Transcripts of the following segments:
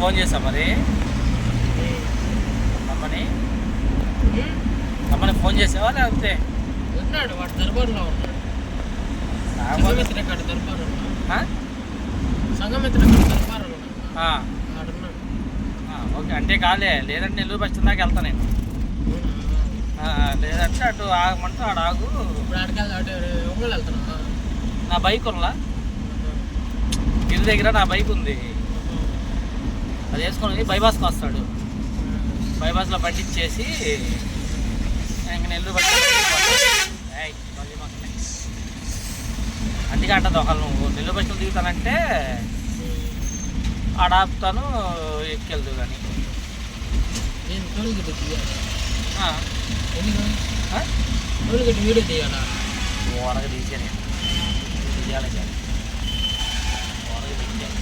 Phone చేసా మరి. అమ్మని అమ్మని ఫోన్ చేసావా లేకపోతే? ఉన్నాడు వాడు దర్బార్లో ఉన్నాడు. కాడ దర్బార్ కాడ దర్బార్ ఆ, ఓకే. అంటే కాలే లేదంటే నెల్లూరు బస్ స్టాండ్ దాకా వెళ్తా నేను. లేదంటే అటు ఆగమంటే ఆడ ఆగు. ఇప్పుడు అటు వెళ్తున్నా నా బైక్ ఉన్నలా ఇంటి దగ్గర నా బైక్ ఉంది. అది వేసుకొని బైపాస్కి వస్తాడు. బైపాస్లో పట్టించేసి ఇంక నెల్లూరు అందుకే అంటది ఒకళ్ళు నువ్వు నెల్లూరు బస్ స్టాండ్ దిగుతానంటే ఆడ ఆపుతాను ఎక్కెళ్దు కానీ వీడియో తీయాలా? ఓరగా తీసాను. తీయాలి ఓరగా తీసాను.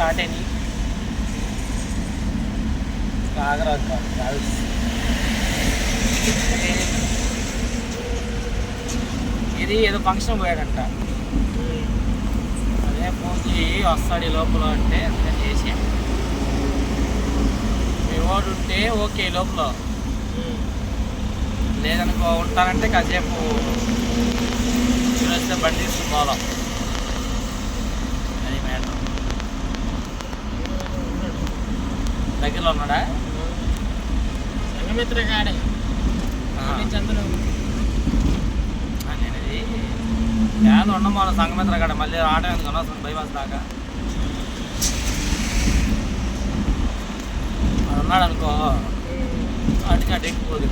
స్టార్ట్ అయినాయి ఆగరాదు కాదు ఇది ఏదో ఫంక్షన్ పోయాడంట. అదే ఫోన్ చేయి వస్తాడు ఈ లోపల అంటే అంతా చేసి. మీ ఉంటే ఓకే ఈ లోపల. లేదనుకో ఉంటానంటే కాసేపు చూస్తే బండి తీసుకుని పోదాం అది మేడం దగ్గరలో ఉన్నాడా? సంగమిత్ర కాడే ఆ. చంద్రుడు. ఆ, నేను ఇది యాలు ఉన్నాం మన సంగమిత్ర కాడ మళ్ళీ రావడం ఎందుకు అనవసరం బైపాస్ దాకా. అది ఉన్నాడు అనుకో అటుకి అటు ఎక్కిపోదు